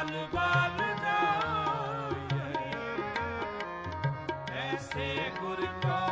ਬਾਲ ਬਲ ਜਾਏ ਐਸੇ ਗੁਰ ਕੋ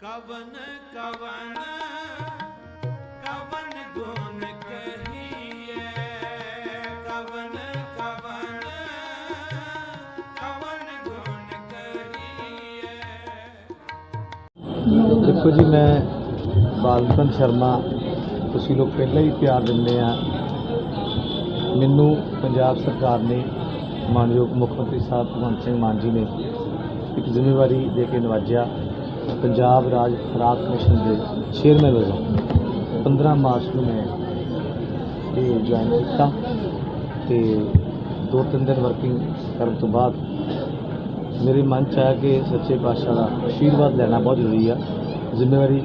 ਕਵਨ ਕਵਨ ਕਵਨ ਗੁਣ ਕਹੀਏ ਕਵਨ ਕਵਨ ਕਵਨ ਗੁਣ ਕਹੀਏ ਦੇਖੋ ਜੀ, ਮੈਂ ਬਾਲਕਨ ਸ਼ਰਮਾ, ਤੁਸੀਂ ਲੋਕ ਪਹਿਲਾਂ ਹੀ ਪਿਆਰ ਦਿੰਦੇ ਆ। ਮੈਨੂੰ ਪੰਜਾਬ ਸਰਕਾਰ ਨੇ, ਮਾਨਯੋਗ ਮੁੱਖ ਮੰਤਰੀ ਸਾਹਿਬ ਭਗਵੰਤ ਸਿੰਘ ਮਾਨ ਜੀ ਨੇ ਇੱਕ ਜ਼ਿੰਮੇਵਾਰੀ ਦੇ ਕੇ ਨਵਾਜਿਆ। ਪੰਜਾਬ ਰਾਜ ਖੁਰਾਕ ਕਮਿਸ਼ਨ ਦੇ ਚੇਅਰਮੈਨ ਵਜੋਂ 15 ਮਾਰਚ ਨੂੰ ਮੈਂ ਇਹ ਜੁਆਇਨ ਕੀਤਾ ਤੇ ਦੋ ਤਿੰਨ ਦਿਨ ਵਰਕਿੰਗ ਕਰਨ ਤੋਂ ਬਾਅਦ ਮੇਰੇ ਮਨ ਚ ਆਇਆ ਕਿ ਸੱਚੇ ਪਾਤਸ਼ਾਹ ਦਾ ਆਸ਼ੀਰਵਾਦ ਲੈਣਾ ਬਹੁਤ ਜ਼ਰੂਰੀ ਆ, ਜ਼ਿੰਮੇਵਾਰੀ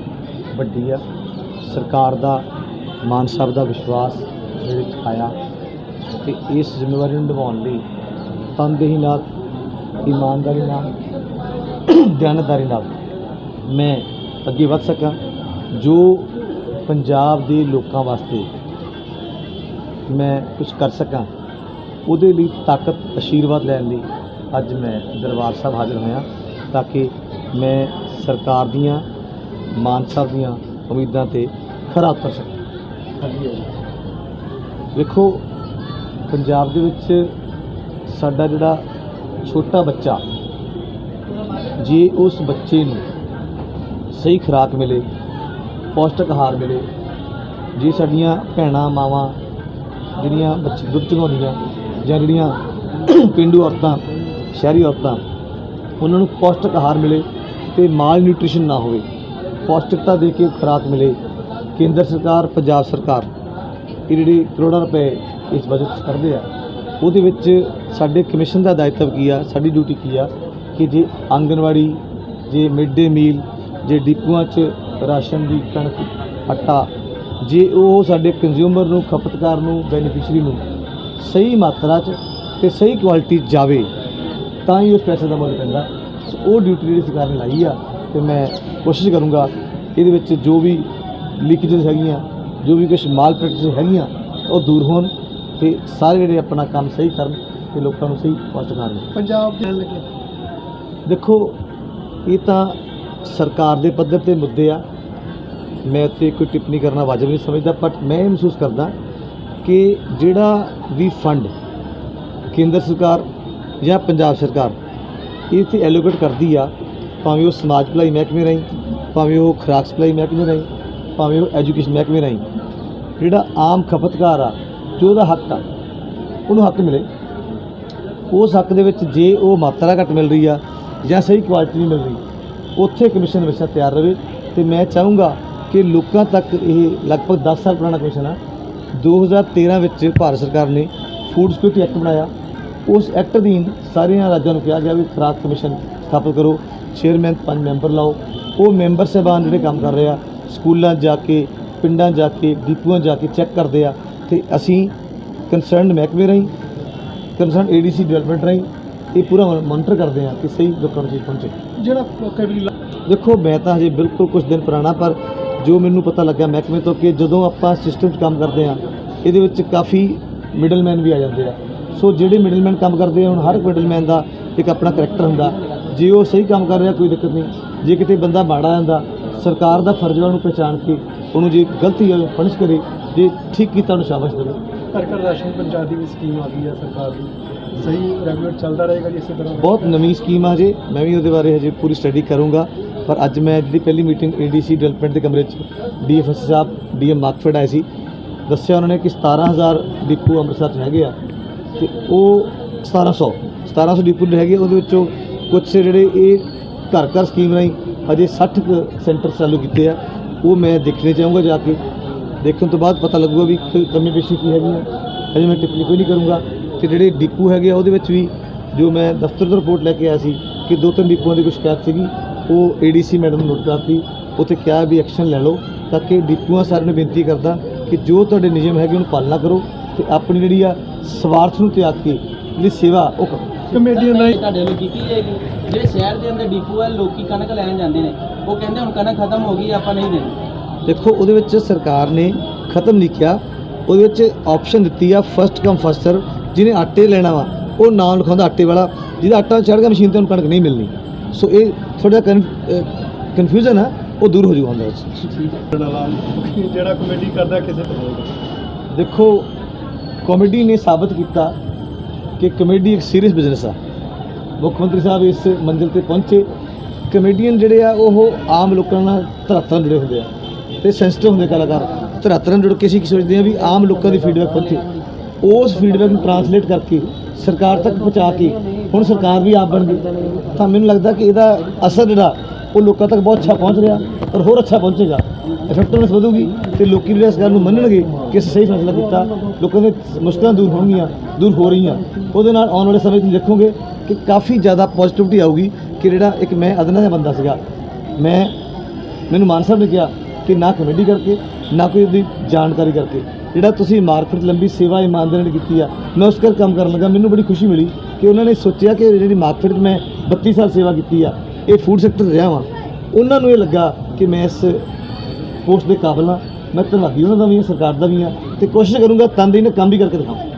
ਵੱਡੀ ਆ। ਸਰਕਾਰ ਦਾ, ਮਾਨ ਸਾਹਿਬ ਦਾ ਵਿਸ਼ਵਾਸ ਮੇਰੇ ਵਿੱਚ ਆਇਆ ਤੇ ਇਸ ਜ਼ਿੰਮੇਵਾਰੀ ਨੂੰ ਨਿਭਾਉਣ ਲਈ ਤਨਦੇਹੀ ਨਾਲ, ਇਮਾਨਦਾਰੀ ਨਾਲ, ਦਿਆਨਤਦਾਰੀ ਨਾਲ ਮੈਂ ਅੱਗੇ ਵੱਧ ਸਕਾਂ, ਜੋ ਪੰਜਾਬ ਦੇ ਲੋਕਾਂ ਵਾਸਤੇ ਮੈਂ ਕੁਝ ਕਰ ਸਕਾਂ, ਉਹਦੇ ਲਈ ਤਾਕਤ ਆਸ਼ੀਰਵਾਦ ਲੈਣ ਲਈ ਅੱਜ ਮੈਂ ਦਰਬਾਰ ਸਾਹਿਬ ਹਾਜ਼ਰ ਹੋਇਆ ਤਾਂ ਕਿ ਮੈਂ ਸਰਕਾਰ ਦੀਆਂ, ਮਾਨ ਸਾਹਿਬ ਦੀਆਂ ਉਮੀਦਾਂ ਤੇ ਖਰਾ ਉਤਰ ਸਕਾਂ। ਵੇਖੋ, ਪੰਜਾਬ ਦੇ ਵਿੱਚ ਸਾਡਾ ਜਿਹੜਾ ਛੋਟਾ ਬੱਚਾ, ਜੇ ਉਸ ਬੱਚੇ ਨੂੰ ਸਹੀ ਖੁਰਾਕ ਮਿਲੇ, ਪੌਸ਼ਟਿਕ ਆਹਾਰ ਮਿਲੇ, ਜੇ ਸਾਡੀਆਂ ਭੈਣਾਂ, ਮਾਵਾਂ, ਜਿਹੜੀਆਂ ਬੱਚੇ, ਦੁੱਧ ਚੁਗਾਉਂਦੀਆਂ ਜਾਂ ਜਿਹੜੀਆਂ ਪਿੰਡੂ ਔਰਤਾਂ, ਸ਼ਹਿਰੀ ਔਰਤਾਂ, ਉਹਨਾਂ ਨੂੰ ਪੌਸ਼ਟਿਕ ਆਹਾਰ ਮਿਲੇ ਤੇ ਮਾਲ ਨਿਊਟ੍ਰੀਸ਼ਨ ਨਾ ਹੋਵੇ। ਪੌਸ਼ਟਿਕਤਾ ਦੇ ਕੇ ਖੁਰਾਕ ਮਿਲੇ, ਕੇਂਦਰ ਸਰਕਾਰ, ਪੰਜਾਬ ਸਰਕਾਰ, ਇਹ ਜਿਹੜੀ ਕਰੋੜਾਂ ਰੁਪਏ ਇਸ ਬਜਟ 'ਚ ਕਰਦੇ ਆ, ਉਹਦੇ ਵਿੱਚ ਸਾਡੇ ਕਮਿਸ਼ਨ ਦਾ ਦਾਇਤਵ ਕੀ ਆ, ਸਾਡੀ ਡਿਊਟੀ ਕੀ ਆ, ਕਿ ਜੇ ਆਂਗਨਵਾੜੀ, ਜੇ ਮਿਡ ਡੇ ਮੀਲ ਜੇ ਡਿਪੂਆਂ 'ਚ ਰਾਸ਼ਨ ਦੀ ਕਣਕ ਆਟਾ ਜੇ ਉਹ ਸਾਡੇ ਕੰਜ਼ਿਊਮਰ ਨੂੰ ਖਪਤਕਾਰ ਨੂੰ ਬੈਨੀਫੀਸ਼ਰੀ ਨੂੰ ਸਹੀ ਮਾਤਰਾ 'ਚ ਤੇ ਸਹੀ ਕੁਆਲਿਟੀ ਜਾਵੇ ਤਾਂ ਹੀ ਉਸ ਪੈਸੇ ਦਾ ਮੁੱਲ ਪੈਂਦਾ। ਉਹ ਡਿਊਟੀ ਜਿਹੜੀ ਸਰਕਾਰ ਨੇ ਲਾਈ ਆ ਤੇ ਮੈਂ ਕੋਸ਼ਿਸ਼ ਕਰੂੰਗਾ ਇਹਦੇ ਵਿੱਚ ਜੋ ਵੀ ਲੀਕੇजेस ਹੈਗੀਆਂ ਜੋ ਵੀ ਕੁਝ ਮਾਲ ਪ੍ਰੈਕਟਿਸ ਹੈਗੀਆਂ ਉਹ ਦੂਰ ਹੋਣ ਤੇ ਸਾਰੇ ਜਿਹੜੇ ਆਪਣਾ ਕੰਮ ਸਹੀ ਕਰਨ ਤੇ ਲੋਕਾਂ ਨੂੰ ਸਹੀ ਪਹੁੰਚ ਕਰਨ ਪੰਜਾਬ ਦੇ ਲੱਗੇ। ਦੇਖੋ ਇਹ ਤਾਂ ਸਰਕਾਰ ਦੇ ਪੱਧਰ ਤੇ ਮੁੱਦੇ ਆ। ਮੈਂ ਇੱਥੇ ਕੋਈ ਟਿੱਪਣੀ ਕਰਨਾ ਵਾਜਬ ਨਹੀਂ ਸਮਝਦਾ ਬਟ ਮੈਂ ਇਹ ਮਹਿਸੂਸ ਕਰਦਾ ਕਿ ਜਿਹੜਾ ਵੀ ਫੰਡ ਕੇਂਦਰ ਸਰਕਾਰ ਜਾਂ ਪੰਜਾਬ ਸਰਕਾਰ ਇਹ ਤੇ ਐਲੋਕੇਟ ਕਰਦੀ ਆ, ਭਾਵੇਂ ਉਹ ਸਮਾਜ ਭਲਾਈ ਮਹਿਕਮੇ ਰਾਹੀਂ, ਭਾਵੇਂ ਉਹ ਖੁਰਾਕ ਸਪਲਾਈ ਮਹਿਕਮੇ ਰਾਹੀਂ, ਭਾਵੇਂ ਉਹ ਐਜੂਕੇਸ਼ਨ ਮਹਿਕਮੇ ਰਾਹੀਂ, ਜਿਹੜਾ ਆਮ ਖਪਤਕਾਰ ਆ, ਜੋ ਉਹਦਾ ਹੱਕ ਆ, ਉਹਨੂੰ ਹੱਕ ਮਿਲੇ। ਉਸ ਹੱਕ ਦੇ ਵਿੱਚ ਜੇ ਉਹ ਮਾਤਰਾ ਘੱਟ ਮਿਲ ਰਹੀ ਆ ਜਾਂ ਸਹੀ ਕੁਆਲਿਟੀ ਨਹੀਂ ਮਿਲ ਰਹੀ ਉੱਥੇ ਕਮਿਸ਼ਨ ਹਮੇਸ਼ਾ ਤਿਆਰ ਰਹੇ ਤੇ ਮੈਂ ਚਾਹੂੰਗਾ ਕਿ ਲੋਕਾਂ ਤੱਕ ਇਹ ਲਗਭਗ 10 ਸਾਲ ਪੁਰਾਣਾ ਕਮਿਸ਼ਨ ਆ 2013 ਵਿੱਚ ਭਾਰਤ ਸਰਕਾਰ ਨੇ ਫੂਡ ਸਿਕਿਉਰਿਟੀ ਐਕਟ ਬਣਾਇਆ। ਉਸ ਐਕਟ ਅਧੀਨ ਸਾਰੀਆਂ ਰਾਜਾਂ ਨੂੰ ਕਿਹਾ ਗਿਆ ਵੀ ਖੁਰਾਕ ਕਮਿਸ਼ਨ ਸਥਾਪਿਤ ਕਰੋ ਚੇਅਰਮੈਨ ਪੰਜ ਮੈਂਬਰ ਲਾਓ। ਉਹ ਮੈਂਬਰ ਸਾਹਿਬਾਨ ਜਿਹੜੇ ਕੰਮ ਕਰ ਰਹੇ ਆ, ਸਕੂਲਾਂ ਜਾ ਕੇ, ਪਿੰਡਾਂ ਜਾ ਕੇ, ਡਿਪੂਆਂ ਜਾ ਕੇ ਚੈੱਕ ਕਰਦੇ ਆ ਤੇ ਅਸੀਂ ਕੰਸਰਨਡ ਮਹਿਕਮੇ ਰਾਹੀਂ ਕੰਸਰਨ ਏਡੀਸੀ ਡਿਵੈਲਪਮੈਂਟ ਰਾਹੀਂ ਇਹ ਪੂਰਾ ਮੋਨੀਟਰ ਕਰਦੇ ਆ ਕਿ ਸਹੀ ਲੋਕਾਂ ਨੂੰ ਚੀਜ਼ ਪਹੁੰਚੇ। ਜਿਹੜਾ ਕਬੀਲਾ ਦੇਖੋ ਮੈਂ ਤਾਂ ਹਜੇ ਬਿਲਕੁਲ ਕੁਝ ਦਿਨ ਪੁਰਾਣਾ ਪਰ ਜੋ ਮੈਨੂੰ ਪਤਾ ਲੱਗਾ ਮਹਿਕਮੇ ਤੋਂ ਕਿ ਜਦੋਂ ਆਪਾਂ ਸਿਸਟਮ 'ਚ ਕੰਮ ਕਰਦੇ ਆ ਇਹਦੇ ਵਿੱਚ ਕਾਫੀ ਮਿਡਲਮੈਨ ਵੀ ਆ ਜਾਂਦੇ ਆ। ਸੋ ਜਿਹੜੇ ਮਿਡਲਮੈਨ ਕੰਮ ਕਰਦੇ ਆ ਹੁਣ ਹਰ ਮਿਡਲਮੈਨ ਦਾ ਇੱਕ ਆਪਣਾ ਕਰੈਕਟਰ ਹੁੰਦਾ। ਜੇ ਉਹ ਸਹੀ ਕੰਮ ਕਰ ਰਿਹਾ ਕੋਈ ਦਿੱਕਤ ਨਹੀਂ। ਜੇ ਕਿਤੇ ਬੰਦਾ ਮਾੜਾ ਜਾਂਦਾ ਸਰਕਾਰ ਦਾ ਫਰਜ਼ ਹੈ ਉਹਨੂੰ ਪਹਿਚਾਣ ਕੇ ਉਹਨੂੰ ਜੇ ਗਲਤੀ ਹੋਵੇ ਪਨਿਸ਼ ਕਰੇ ਜੇ ਠੀਕ ਕੀਤਾ ਉਹਨੂੰ ਸ਼ਾਬਾਸ਼ ਦੇਵੇ। ਘਰ ਘਰ ਰਾਸ਼ਨ ਪਹੁੰਚਾ ਦੀ ਵੀ ਸਕੀਮ ਆ ਗਈ ਹੈ ਸਰਕਾਰ ਦੀ। ਸਹੀ ਰੈਗੂਲਰ ਚੱਲਦਾ ਰਹੇਗਾ ਜੀ ਇਸੇ ਤਰ੍ਹਾਂ। ਬਹੁਤ ਨਵੀਂ ਸਕੀਮ ਆ ਜੇ ਮੈਂ ਵੀ ਉਹਦੇ ਬਾਰੇ ਹਜੇ ਪੂਰੀ ਸਟੱਡੀ ਕਰੂੰਗਾ। ਪਰ ਅੱਜ ਮੈਂ ਜਿਹੜੀ ਪਹਿਲੀ ਮੀਟਿੰਗ ਏਡੀਸੀ ਡਿਵੈਲਪਮੈਂਟ ਦੇ ਕਮਰੇ 'ਚ ਡੀਐਫਐਸ ਸਾਹਿਬ ਡੀਐਮ ਮਾਰਕਫੈਡ ਆਏ ਸੀ। ਦੱਸਿਆ ਉਹਨਾਂ ਨੇ ਕਿ 17000 ਡਿਪੂ ਅੰਮ੍ਰਿਤਸਰ 'ਚ ਹੈਗੇ ਆ। ਤੇ ਉਹ 1700 1700 ਡਿਪੂ ਹੈਗੇ ਉਹਦੇ ਵਿੱਚੋਂ ਕੁਝ ਜਿਹੜੇ ਇਹ ਘਰ ਘਰ ਸਕੀਮ ਰਾਹੀਂ ਹਜੇ 60 ਕੁ ਸੈਂਟਰ ਚਾਲੂ ਕੀਤੇ ਆ। ਉਹ ਮੈਂ ਦੇਖਣੇ ਚਾਹੂੰਗਾ ਜਾ ਕੇ। ਦੇਖਣ ਤੋਂ ਬਾਅਦ ਪਤਾ ਲੱਗੂਗਾ ਵੀ ਕਮੀ ਪੇਸ਼ੀ ਕੀ ਹੈਗੀ ਹੈ ਹਜੇ ਮੈਂ ਟਿੱਪਣੀ ਕੋਈ ਨਹੀਂ ਕਰੂੰਗਾ। ਤੇ ਜਿਹੜੇ ਡਿਪੂ ਹੈਗੇ ਆ, ਉਹਦੇ ਵਿੱਚ ਵੀ ਜੋ ਮੈਂ ਦਫ਼ਤਰ ਤੋਂ ਰਿਪੋਰਟ ਲੈ ਕੇ ਆਇਆ ਸੀ ਕਿ ਦੋ ਤਿੰਨ ਡਿਪੂਆਂ ਦੀ ਕੋਈ ਸ਼ਿਕਾਇਤ ਸੀਗੀ, ਉਹ ਏਡੀਸੀ ਮੈਡਮ ਨੂੰ ਨੋਟ ਕਰਤੀ। ਉੱਥੇ ਕਿਹਾ ਵੀ ਐਕਸ਼ਨ ਲੈ ਲਓ, ਤਾਂ ਕਿ ਡਿਪੂਆਂ ਸਾਰਿਆਂ ਨੂੰ ਬੇਨਤੀ ਕਰਦਾ ਕਿ ਜੋ ਤੁਹਾਡੇ ਨਿਯਮ ਹੈਗੇ ਉਹਨੂੰ ਪਾਲਣਾ ਕਰੋ ਤੇ ਆਪਣੀ ਜਿਹੜੀ ਆ ਸਵਾਰਥ ਨੂੰ ਤਿਆਗ ਕੇ ਜਿਹੜੀ ਸੇਵਾ ਉਹ ਕਰੋ। ਕਮੇਡੀਆਂ ਦਾ ਤੁਹਾਡੇ ਵੱਲੋਂ ਕੀਤੀ ਜਾਏਗੀ। ਜਿਹੜੇ ਸ਼ਹਿਰ ਦੇ ਅੰਦਰ ਡਿਪੂ ਹੈ ਲੋਕੀ ਕਣਕ ਲੈਣ ਜਾਂਦੇ ਨੇ ਉਹ ਕਹਿੰਦੇ ਹੁਣ ਕਣਕ ਖਤਮ ਹੋ ਗਈ ਆਪਾਂ ਨਹੀਂ ਦੇਣੀ। ਦੇਖੋ ਉਹਦੇ ਵਿੱਚ ਸਰਕਾਰ ਨੇ ਖਤਮ ਨਹੀਂ ਕੀਤਾ ਉਹਦੇ ਵਿੱਚ ਆਪਸ਼ਨ ਦਿੱਤੀ ਆ ਫਸਟ ਕਮ ਫਸਟ ਸਰਵ ਜਿਹਨੇ ਆਟੇ ਲੈਣਾ ਵਾ ਉਹ ਨਾਮ ਲਿਖਾਉਂਦਾ ਆਟੇ ਵਾਲਾ। ਜਿਹਦਾ ਆਟਾ ਚੜ੍ਹ ਗਿਆ ਮਸ਼ੀਨ ਤੇ ਉਹਨੂੰ ਕਣਕ ਨਹੀਂ ਮਿਲਣੀ। ਸੋ ਇਹ ਥੋੜਾ ਕਨਫਿਊਜ਼ਨ ਆ ਉਹ ਦੂਰ ਹੋ ਵਿੱਚ ਵਾਲਾ ਜਿਹੜਾ ਕਮੇਡੀ ਕਰਦਾ ਕਿਸੇ ਤੋਂ ਦੇਖੋ ਕਾਮੇਡੀ ਨੇ ਸਾਬਤ ਕੀਤਾ। ਕਿ ਕਮੇਡੀ ਇੱਕ ਸੀਰੀਅਸ ਬਿਜ਼ਨਸ ਆ। ਮੁੱਖ ਮੰਤਰੀ ਸਾਹਿਬ ਇਸ ਮੰਜ਼ਿਲ ਤੇ ਪਹੁੰਚੇ। ਕਮੇਡੀਅਨ ਜਿਹੜੇ ਆ, ਉਹ ਆਮ ਲੋਕਾਂ ਨਾਲ ਧਰਾਤਲ ਜੁੜੇ ਹੁੰਦੇ ਆ ਤੇ ਸੈਂਸਿਟਿਵ ਹੁੰਦੇ ਕਲਾਕਾਰ। ਧਰਾਤਲ ਨਾਲ ਜੁੜ ਕੇ ਅਸੀਂ ਕੀ ਸੋਚਦੇ ਆ ਵੀ ਆਮ ਲੋਕਾਂ ਦੀ ਫੀਡਬੈਕ ਪਹੁੰਚੇ। ਉਸ ਫੀਡਬੈਕ ਨੂੰ ਟਰਾਂਸਲੇਟ ਕਰਕੇ ਸਰਕਾਰ ਤੱਕ ਪਹੁੰਚਾ ਕੇ ਹੁਣ ਸਰਕਾਰ ਵੀ ਆਪ ਬਣ ਗਈ। ਤਾਂ ਮੈਨੂੰ ਲੱਗਦਾ ਕਿ ਇਹਦਾ ਅਸਰ ਜਿਹੜਾ ਉਹ ਲੋਕਾਂ ਤੱਕ ਬਹੁਤ ਅੱਛਾ ਪਹੁੰਚ ਰਿਹਾ ਔਰ ਹੋਰ ਅੱਛਾ ਪਹੁੰਚੇਗਾ। ਇਫੈਕਟਿਵਨੈਸ ਵਧੂਗੀ ਤੇ ਲੋਕੀ ਵੀ ਇਸ ਗੱਲ ਨੂੰ ਮੰਨਣਗੇ ਕਿ ਅਸੀਂ ਸਹੀ ਫੈਸਲਾ ਕੀਤਾ। ਲੋਕਾਂ ਦੇ ਮੁਸ਼ਕਲਾਂ ਦੂਰ ਹੋਣਗੀਆਂ, ਦੂਰ ਹੋ ਰਹੀਆਂ। ਉਹਦੇ ਨਾਲ ਆਉਣ ਵਾਲੇ ਸਮੇਂ 'ਚ ਦੇਖੋਗੇ ਕਿ ਕਾਫੀ ਜ਼ਿਆਦਾ ਪੋਜ਼ਿਟਿਵਿਟੀ ਆਊਗੀ ਕਿ ਜਿਹੜਾ ਇੱਕ ਮੈਂ ਅਦਨਾ ਦਾ ਬੰਦਾ ਸੀਗਾ, ਮੈਂ ਮੈਨੂੰ ਮਾਨ ਸਾਹਿਬ ਨੇ ਕਿਹਾ ਕਿ ਨਾ ਕਮੇਡੀ ਕਰਕੇ, ਨਾ ਕੋਈ ਉਹਦੀ ਜਾਣਕਾਰੀ ਕਰਕੇ। ਜਿਹੜਾ ਤੁਸੀਂ ਮਾਰਕੀਟ ਲੰਬੀ ਸੇਵਾ ਇਮਾਨਦਾਰੀ ਨਾਲ ਕੀਤੀ ਆ, ਮੈਂ ਉਸ ਕਰ ਕੰਮ ਕਰਨ ਲੱਗਾ, ਮੈਨੂੰ ਬੜੀ ਖੁਸ਼ੀ ਮਿਲੀ ਕਿ ਉਹਨਾਂ ਨੇ ਸੋਚਿਆ ਕਿ ਜਿਹੜੀ ਮਾਰਕੀਟ 'ਚ ਮੈਂ 32 ਸਾਲ ਸੇਵਾ ਕੀਤੀ ਆ ਇਹ ਫੂਡ ਸੈਕਟਰ ਰਿਹਾ ਵਾਂ ਉਹਨਾਂ ਨੂੰ ਇਹ ਲੱਗਾ ਕਿ ਮੈਂ ਇਸ ਪੋਸਟ ਦੇ ਕਾਬਲ ਹਾਂ। ਮੈਂ ਧੰਨਵਾਦੀ ਉਹਨਾਂ ਦਾ ਵੀ ਹਾਂ, ਸਰਕਾਰ ਦਾ ਵੀ ਹਾਂ। ਤੇ ਕੋਸ਼ਿਸ਼ ਕਰੂੰਗਾ ਤਨਦੇਹੀ ਨਾਲ ਕੰਮ ਵੀ ਕਰਕੇ ਦਿਖਾਵਾਂ।